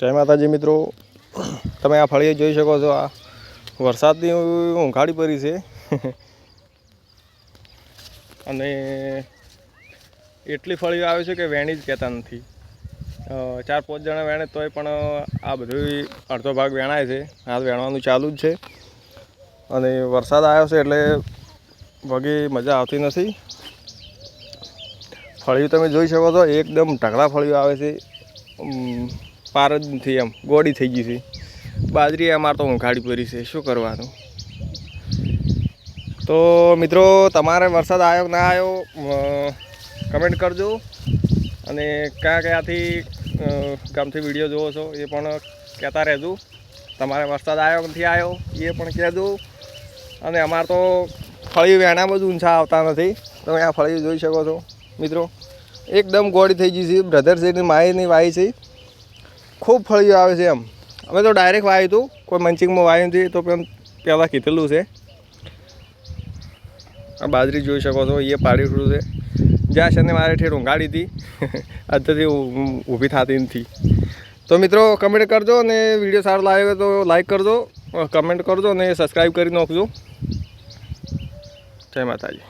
જય માતાજી મિત્રો. તમે આ ફળીએ જોઈ શકો છો, આ વરસાદની ઊંઘાડી પડી છે. અને એટલી ફળીઓ આવે છે કે વેણી જ કહેતા નથી. ચાર પાંચ જણા વેણે તોય પણ આ બધું અડધો ભાગ વેણાય છે. હાલ વેણવાનું ચાલુ જ છે. અને વરસાદ આવ્યો છે એટલે વગી મજા આવતી નથી. ફળિયું તમે જોઈ શકો છો, એકદમ ઢગલા ફળિયું આવે છે. પાર જ નથી એમ. ગોળી થઈ ગઈ છે. બાજરી અમારે તો ઊંઘાડી પડી છે. શું કરવાનું? તો મિત્રો, તમારે વરસાદ આવ્યો ના આવ્યો કમેન્ટ કરજો. અને કયા કયાથી ગામથી વીડિયો જોવો છો એ પણ કહેતા રહેજો. તમારે વરસાદ આવ્યો નથી આવ્યો એ પણ કહેજો. અને અમારે તો ફળિયું વહેણા બધું ઊંચા આવતા નથી. તમે આ ફળિયું જોઈ શકો છો. મિત્રો, એકદમ ગોળી થઈ ગઈ છે. બ્રધર છે માયની વાય છે. ખૂબ ફળિયું આવે છે એમ. અમે તો ડાયરેક્ટ વાવ્યું હતું. કોઈ મંચિંગમાં વાવ્યું નથી, તો પણ પહેલાં કીધેલું છે. આ બાજરી જોઈ શકો છો, એ પાડી ફૂલું છે. જ્યાં છે ને મારે ઠેર ઊંઘાડી હતી. અત્યારથી ઊભી થતી નથી. તો મિત્રો કમેન્ટ કરજો અને વીડિયો સારો લાગે તો લાઈક કરજો કમેન્ટ કરજો અને સબસ્ક્રાઈબ કરી નાખજો. જય માતાજી.